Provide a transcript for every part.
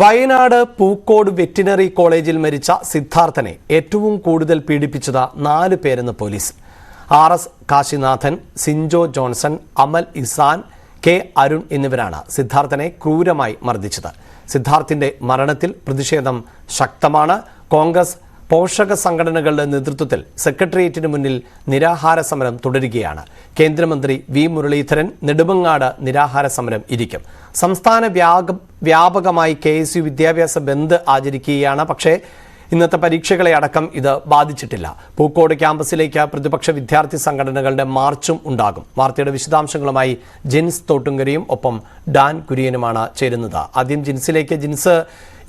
Wayanad Pookode veterinary കോളേജിൽ മരിച്ച സിദ്ധാർത്ഥനെ ഏറ്റവും കൂടുതൽ പീഡിപ്പിച്ചത് നാല് പേരെന്ന് police. R S Kashinathan Sinjo Johnson Amal Isan K Arun എന്നിവരാണ് സിദ്ധാർത്ഥനെ ക്രൂരമായി മർദ്ദിച്ചത്. സിദ്ധാർത്ഥിന്റെ മരണത്തിൽ പ്രതിഷേധം ശക്തമാണ്. കോൺഗ്രസ് പോഷക സംഘടനകളുടെ നേതൃത്വത്തിൽ സെക്രട്ടേറിയറ്റിന് മുന്നിൽ നിരാഹാര സമരം തുടരുകയാണ്. കേന്ദ്രമന്ത്രി വി മുരളീധരൻ നെടുമങ്ങാട് നിരാഹാര സമരം ഇരിക്കും. സംസ്ഥാന വ്യാപകമായി കെ വിദ്യാഭ്യാസ ബന്ദ് ആചരിക്കുകയാണ്. പക്ഷേ ഇന്നത്തെ പരീക്ഷകളെ അടക്കം ഇത് ബാധിച്ചിട്ടില്ല. പൂക്കോട് ക്യാമ്പസിലേക്ക് പ്രതിപക്ഷ വിദ്യാർത്ഥി സംഘടനകളുടെ മാർച്ചും ഉണ്ടാകും. വാർത്തയുടെ വിശദാംശങ്ങളുമായി ജിൻസ് തോട്ടുങ്കരയും ഒപ്പം ഡാൻ കുര്യനുമാണ് ചേരുന്നത്. ആദ്യം ജിൻസിലേക്ക്. ജിൻസ്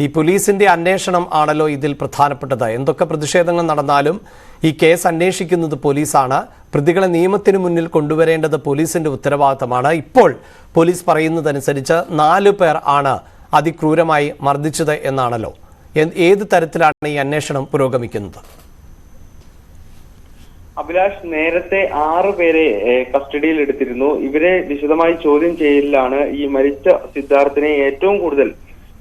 ഈ പോലീസിന്റെ അന്വേഷണം ആണല്ലോ ഇതിൽ പ്രധാനപ്പെട്ടത്. എന്തൊക്കെ പ്രതിഷേധങ്ങൾ നടന്നാലും ഈ കേസ് അന്വേഷിക്കുന്നത് പോലീസാണ്. പ്രതികളെ നിയമത്തിന് മുന്നിൽ കൊണ്ടുവരേണ്ടത് പോലീസിന്റെ ഉത്തരവാദിത്തമാണ്. ഇപ്പോൾ പോലീസ് പറയുന്നതനുസരിച്ച് നാലു പേർ ആണ് അതിക്രൂരമായി മർദ്ദിച്ചത് എന്നാണല്ലോ. ഏത് തരത്തിലാണ് ഈ അന്വേഷണം പുരോഗമിക്കുന്നത്? അഭിലാഷ് നേരത്തെ ആറ് പേരെ കസ്റ്റഡിയിൽ എടുത്തിരുന്നു. ഇവരെ വിശദമായി ചോദ്യം ചെയ്യലിലാണ് ഈ മരിച്ച സിദ്ധാർത്ഥിനെ ഏറ്റവും കൂടുതൽ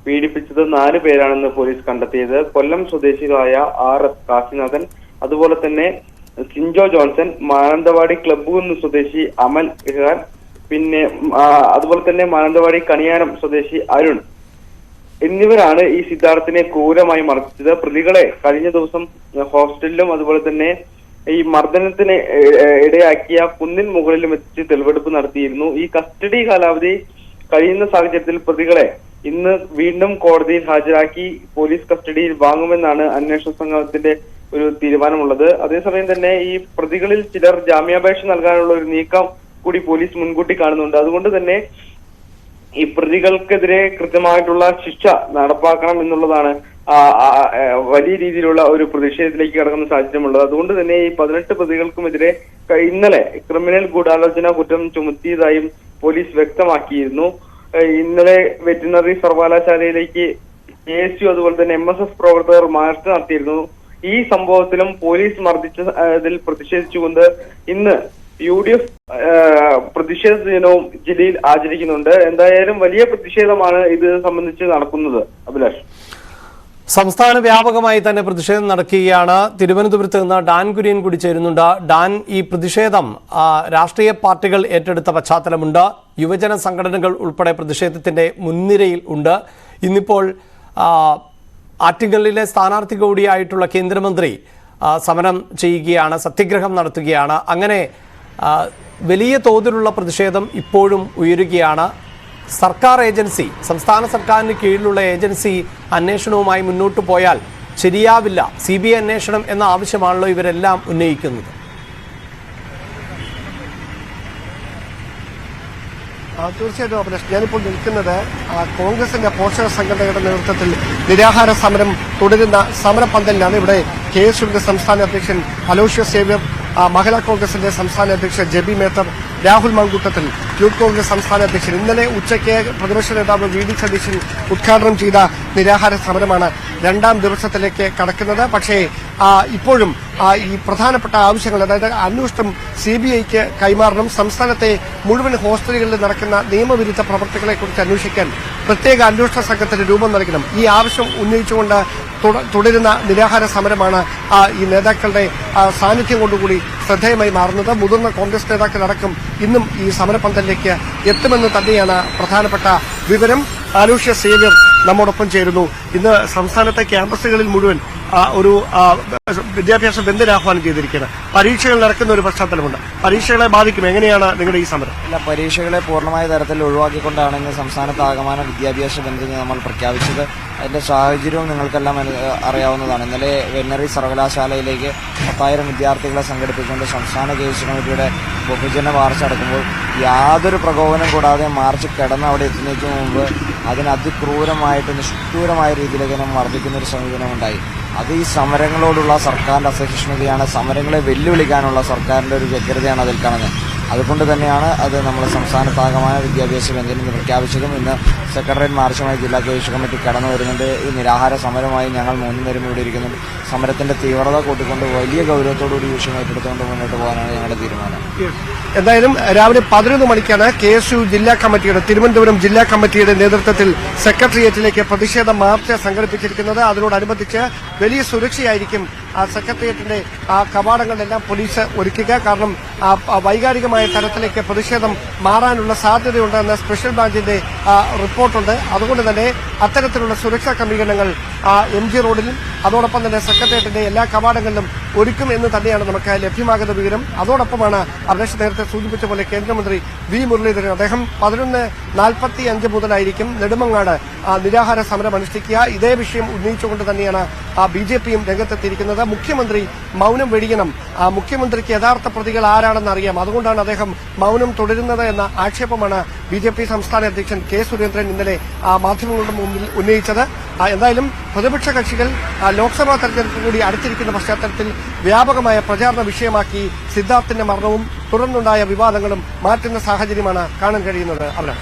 പീഡിപ്പിച്ചത് നാല് പേരാണെന്ന് പോലീസ് കണ്ടെത്തിയത്. കൊല്ലം സ്വദേശികളായ ആർ എസ് കാശിനാഥൻ അതുപോലെ തന്നെ സിൻജോ ജോൺസൺ മാനന്തവാടി ക്ലബ്ബുകുന്ന് സ്വദേശി അമൽ ഇഹാൻ പിന്നെ അതുപോലെ തന്നെ മാനന്തവാടി കണിയാനം സ്വദേശി അരുൺ. എന്നിവരാണ് ഈ സിദ്ധാർത്ഥിനെ ക്രൂരമായി മർദ്ദിച്ചത്. പ്രതികളെ കഴിഞ്ഞ ദിവസം ഹോസ്റ്റലിലും അതുപോലെ തന്നെ ഈ മർദ്ദനത്തിന് ഇടയാക്കിയ കുന്നിൻ മുകളിലും എത്തിച്ച് തെളിവെടുപ്പ് നടത്തിയിരുന്നു. ഈ കസ്റ്റഡി കാലാവധി കഴിയുന്ന സാഹചര്യത്തിൽ പ്രതികളെ ഇന്ന് വീണ്ടും കോടതിയിൽ ഹാജരാക്കി പോലീസ് കസ്റ്റഡിയിൽ വാങ്ങുമെന്നാണ് അന്വേഷണ സംഘത്തിന്റെ ഒരു തീരുമാനമുള്ളത്. അതേസമയം തന്നെ ഈ പ്രതികളിൽ ചിലർ ജാമ്യാപേക്ഷ നൽകാനുള്ള ഒരു നീക്കം കൂടി പോലീസ് മുൻകൂട്ടി കാണുന്നുണ്ട്. അതുകൊണ്ട് തന്നെ ഈ പ്രതികൾക്കെതിരെ കൃത്യമായിട്ടുള്ള ശിക്ഷ നടപ്പാക്കണം എന്നുള്ളതാണ് വലിയ രീതിയിലുള്ള ഒരു പ്രതിഷേധത്തിലേക്ക് കടക്കുന്ന സാഹചര്യമുള്ളത്. അതുകൊണ്ട് തന്നെ ഈ പതിനെട്ട് പ്രതികൾക്കുമെതിരെ ഇന്നലെ ക്രിമിനൽ ഗൂഢാലോചന കുറ്റം ചുമത്തിയതായും പോലീസ് വ്യക്തമാക്കിയിരുന്നു. ഇന്നലെ വെറ്റിനറി സർവകലാശാലയിലേക്ക് എ എസ് യു അതുപോലെ തന്നെ എം എസ് എഫ് പ്രവർത്തകർ മാർച്ച് നടത്തിയിരുന്നു. ഈ സംഭവത്തിലും പോലീസ് മർദ്ദിച്ചതിൽ പ്രതിഷേധിച്ചുകൊണ്ട് ഇന്ന് യു ഡി എഫ് പ്രതിഷേധ ദിനവും ജില്ലയിൽ ആചരിക്കുന്നുണ്ട്. എന്തായാലും വലിയ പ്രതിഷേധമാണ് ഇത് സംബന്ധിച്ച് നടക്കുന്നത് അഭിലാഷ്. സംസ്ഥാന വ്യാപകമായി തന്നെ പ്രതിഷേധം നടക്കുകയാണ്. തിരുവനന്തപുരത്ത് നിന്ന് ഡാൻ കുര്യൻ കൂടി ചേരുന്നുണ്ട്. ഡാൻ ഈ പ്രതിഷേധം രാഷ്ട്രീയ പാർട്ടികൾ ഏറ്റെടുത്ത പശ്ചാത്തലമുണ്ട്. യുവജന സംഘടനകൾ ഉൾപ്പെടെ പ്രതിഷേധത്തിന്റെ മുൻനിരയിൽ ഉണ്ട്. ഇന്നിപ്പോൾ ആറ്റിങ്ങലിലെ സ്ഥാനാർത്ഥി കൂടിയായിട്ടുള്ള കേന്ദ്രമന്ത്രി സമരം ചെയ്യുകയാണ് സത്യഗ്രഹം നടത്തുകയാണ്. അങ്ങനെ വലിയ തോതിലുള്ള പ്രതിഷേധം ഇപ്പോഴും ഉയരുകയാണ്. സർക്കാർ ഏജൻസി സംസ്ഥാന സർക്കാരിന് കീഴിലുള്ള ഏജൻസി അന്വേഷണവുമായി മുന്നോട്ട് പോയാൽ ശരിയാവില്ല. സി ബി ഐ അന്വേഷണം എന്ന ആവശ്യമാണല്ലോ ഇവരെല്ലാം ഉന്നയിക്കുന്നത്. തീർച്ചയായിട്ടും അഭിലാഷ് ഞാനിപ്പോൾ നിൽക്കുന്നത് കോൺഗ്രസിന്റെ പോഷക സംഘടനയുടെ നേതൃത്വത്തിൽ നിരാഹാര സമരം തുടരുന്ന സമരപന്തലിലാണ്. ഇവിടെ കെ എസ് സംസ്ഥാന അധ്യക്ഷൻ അലോഷ്യ സേവ്യർ മഹിളാ കോൺഗ്രസിന്റെ സംസ്ഥാന അധ്യക്ഷൻ ജെബി മേത്തർ രാഹുൽ മങ്കൂട്ടത്തിൽ യൂത്ത് കോൺഗ്രസ് സംസ്ഥാന അധ്യക്ഷൻ. ഇന്നലെ ഉച്ചയ്ക്ക് പ്രതിപക്ഷ നേതാവ് വി ഡി സതീശൻ ഉദ്ഘാടനം ചെയ്ത നിരാഹാര സമരമാണ് രണ്ടാം ദിവസത്തിലേക്ക് കടക്കുന്നത്. പക്ഷേ ഇപ്പോഴും ഈ പ്രധാനപ്പെട്ട ആവശ്യങ്ങൾ അതായത് അന്വേഷണം സി ബി ഐക്ക് കൈമാറണം സംസ്ഥാനത്തെ മുഴുവൻ ഹോസ്റ്റലുകളിൽ നടക്കുന്ന നിയമവിരുദ്ധ പ്രവർത്തികളെക്കുറിച്ച് അന്വേഷിക്കാൻ പ്രത്യേക അന്വേഷണ സംഘത്തിന് രൂപം നൽകണം. ഈ ആവശ്യം ഉന്നയിച്ചുകൊണ്ട് തുടരുന്ന നിരാഹാര സമരമാണ് ഈ നേതാക്കളുടെ സാന്നിധ്യം കൊണ്ടുകൂടി ശ്രദ്ധേയമായി മാറുന്നത്. മുതിർന്ന കോൺഗ്രസ് നേതാക്കളടക്കം ഇന്നും ഈ സമരപന്തലിലേക്ക് എത്തുമെന്ന് തന്നെയാണ് പ്രധാനപ്പെട്ട വിവരം. ആലൂഷ്യ സേവ്യർ നമ്മോടൊപ്പം ചേരുന്നു. ഇന്ന് സംസ്ഥാനത്തെ ക്യാമ്പസുകളിൽ മുഴുവൻ ഒരു വിദ്യാഭ്യാസ ബന്ദിന് ആഹ്വാനം ചെയ്തിരിക്കുകയാണ് പരീക്ഷകൾ നടക്കുന്ന ഒരു പശ്ചാത്തലമുണ്ട്. പരീക്ഷകളെ ബാധിക്കും. എങ്ങനെയാണ് നിങ്ങളുടെ ഈ സമരം? അല്ല പരീക്ഷകളെ പൂർണമായ തരത്തിൽ ഒഴിവാക്കിക്കൊണ്ടാണ് ഇന്ന് സംസ്ഥാനത്ത് ആകമാന വിദ്യാഭ്യാസ ബന്ധം നമ്മൾ പ്രഖ്യാപിച്ചത്. അതിന്റെ സാഹചര്യവും നിങ്ങൾക്കെല്ലാം അറിയാവുന്നതാണ്. ഇന്നലെ വെറ്റിനറി സർവകലാശാലയിലേക്ക് പത്തായിരം വിദ്യാർത്ഥികളെ സംഘടിപ്പിച്ചുകൊണ്ട് സംസ്ഥാന കെ എസ് കമ്മിറ്റിയുടെ ബഹുജന മാർച്ച് നടക്കുമ്പോൾ യാതൊരു പ്രകോപനം കൂടാതെ മാർച്ച് കിടന്ന് അവിടെ എത്തുന്നതിന് മുമ്പ് അതിന് അതിക്രൂരമായിട്ട് നിഷ്ഠൂരമായ രീതിയിലേക്ക് തന്നെ മർദ്ദിക്കുന്ന ഒരു സമീപനമുണ്ടായി അത് ഈ സമരങ്ങളോടുള്ള സർക്കാരിന്റെ അസഹിഷ്ണുതയാണ്. സമരങ്ങളെ വെല്ലുവിളിക്കാനുള്ള സർക്കാരിന്റെ ഒരു വ്യഗ്രതയാണ് അതിൽ കാണുന്നത്. അതുകൊണ്ട് തന്നെയാണ് അത് സംസ്ഥാന സംസ്ഥാനത്താകമായ വിദ്യാഭ്യാസ ബന്ധനം പ്രഖ്യാപിച്ചതും. ഇന്ന് സെക്രട്ടേറിയറ്റ് മാർച്ചുമായി ജില്ലാ കേസ് കമ്മിറ്റി കടന്നു വരുന്നുണ്ട്. ഈ നിരാഹാര സമരമായി ഞങ്ങൾ മൂന്നു നേരം ഇവിടെ ഇരിക്കുന്നുണ്ട് സമരത്തിന്റെ തീവ്രത കൂട്ടിക്കൊണ്ട് വലിയ ഗൗരവത്തോടുകൂടി വിഷയം ഏറ്റെടുത്തുകൊണ്ട് മുന്നോട്ട് പോകാനാണ് ഞങ്ങളുടെ തീരുമാനം. എന്തായാലും രാവിലെ പതിനൊന്ന് മണിക്കാണ് കെ എസ് യു ജില്ലാ കമ്മിറ്റിയുടെ തിരുവനന്തപുരം ജില്ലാ കമ്മിറ്റിയുടെ നേതൃത്വത്തിൽ സെക്രട്ടേറിയറ്റിലേക്ക് പ്രതിഷേധ മാർച്ച് സംഘടിപ്പിച്ചിരിക്കുന്നത്. അതിനോടനുബന്ധിച്ച് വലിയ സുരക്ഷയായിരിക്കും സെക്രട്ടേറിയറ്റിന്റെ കവാടങ്ങളിലെല്ലാം പോലീസ് ഒരുക്കുക. കാരണം വൈകാരികമായ തരത്തിലേക്ക് പ്രതിഷേധം മാറാനുള്ള സാധ്യതയുണ്ടെന്ന സ്പെഷ്യൽ ബ്രാഞ്ചിന്റെ റിപ്പോർട്ടുണ്ട്. അതുകൊണ്ട് തന്നെ അത്തരത്തിലുള്ള സുരക്ഷാ ക്രമീകരണങ്ങൾ എം ജി റോഡിലും അതോടൊപ്പം തന്നെ സെക്രട്ടേറിയറ്റിന്റെ എല്ലാ കവാടങ്ങളിലും ഒരുക്കും എന്ന് തന്നെയാണ് നമുക്ക് ലഭ്യമാകുന്ന വിവരം. അതോടൊപ്പമാണ് അഭിലാഷ് നേരത്തെ സൂചിപ്പിച്ച പോലെ കേന്ദ്രമന്ത്രി വി മുരളീധരൻ അദ്ദേഹം പതിനൊന്ന് നാൽപ്പത്തി അഞ്ച് മുതലായിരിക്കും നെടുമങ്ങാട് നിരാഹാര സമരം അനുഷ്ഠിക്കുക. ഇതേ വിഷയം ഉന്നയിച്ചുകൊണ്ട് തന്നെയാണ് ബി ജെ പിയും രംഗത്തെത്തിയിരിക്കുന്നത്. മുഖ്യമന്ത്രി മൗനം വെടിയണം. മുഖ്യമന്ത്രിക്ക് യഥാർത്ഥ പ്രതികൾ ആരാണെന്ന് അറിയാം. അതുകൊണ്ടാണ് അദ്ദേഹം മൗനം തുടരുന്നത് എന്ന ആക്ഷേപമാണ് ബി ജെ പി സംസ്ഥാന അധ്യക്ഷൻ കെ സുരേന്ദ്രൻ ഇന്നലെ മാധ്യമങ്ങളുടെ മുമ്പിൽ ഉന്നയിച്ചത്. എന്തായാലും പ്രതിപക്ഷ കക്ഷികൾ ലോക്സഭാ തെരഞ്ഞെടുപ്പ് കൂടി അടുത്തിരിക്കുന്ന പശ്ചാത്തലത്തിൽ വ്യാപകമായ പ്രചാരണ വിഷയമാക്കി സിദ്ധാർത്ഥിന്റെ മരണവും തുടർന്നുണ്ടായ വിവാദങ്ങളും മാറ്റുന്ന സാഹചര്യമാണ് കാണാൻ കഴിയുന്നത്. അവിടെ